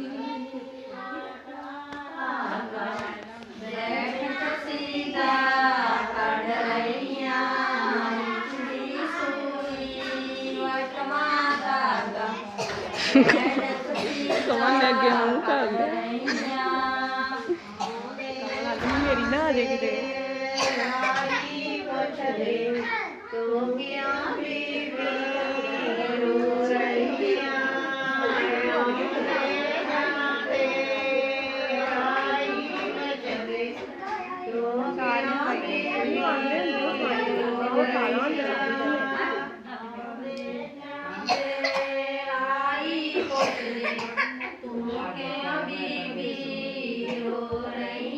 कमान लग गया मुंह का मेरी ना आ जाएगी கோடை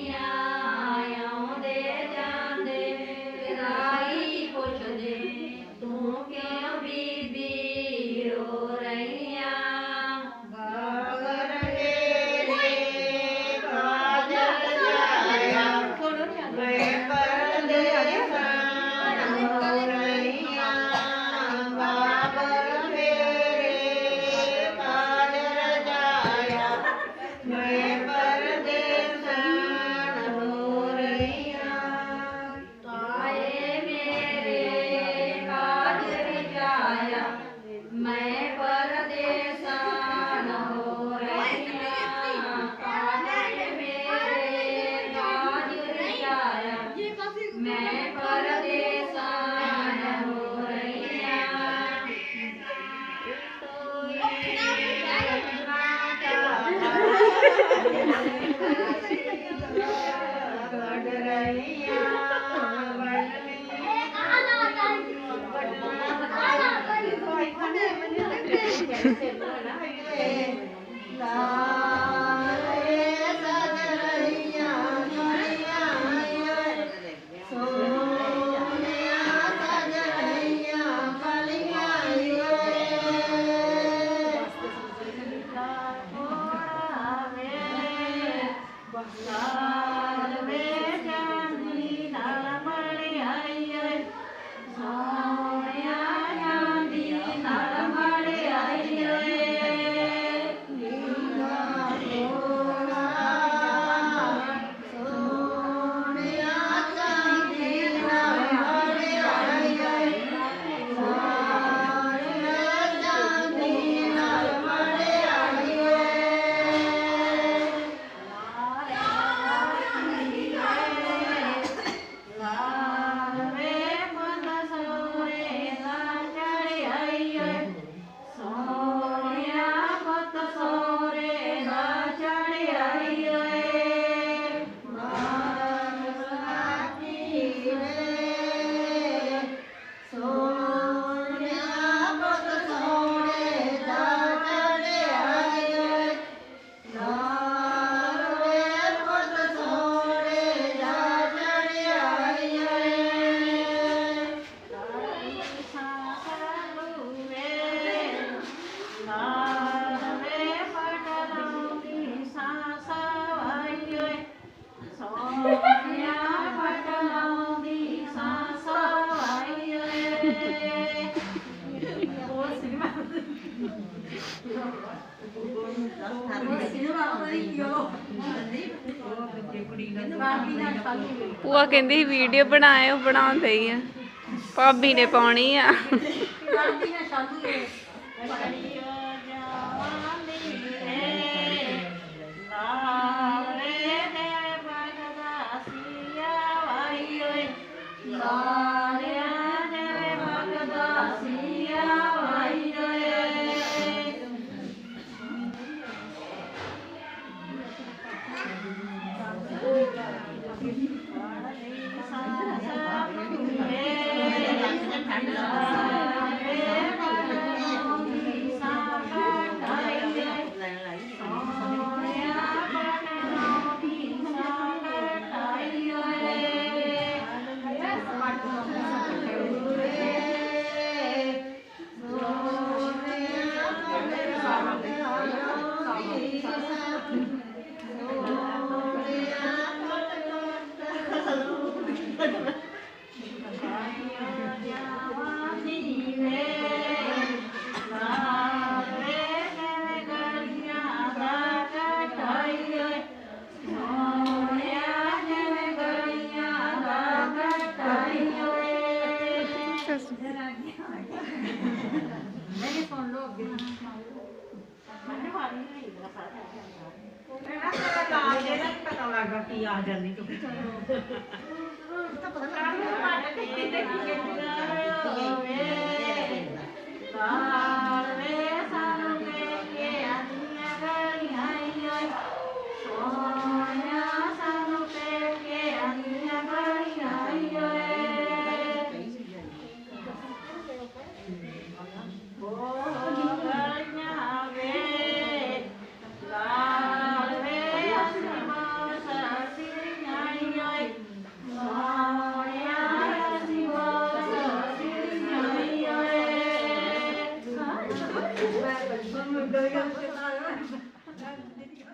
ਪੂਆ ਕਹਿੰਦੀ ਸੀ ਵੀਡੀਓ ਬਣਾਇਓ ਬਣਾਉਂਦੇ ਹੀ ਆ ਭਾਬੀ ਨੇ ਪਾਉਣੀ ਆ Sa, sa ਸੱਸ ਮੇਰੇ ਫੋਨ ਲੋ ਗਿਆ ਮੰਨ ਵਾਲੀ ਨਹੀਂ ਤਾਂ ਆ ਕਿਉਂਕਿ ਚਲੋ ਪਤਾ ਮੇਰਾ ਸਾਰਾ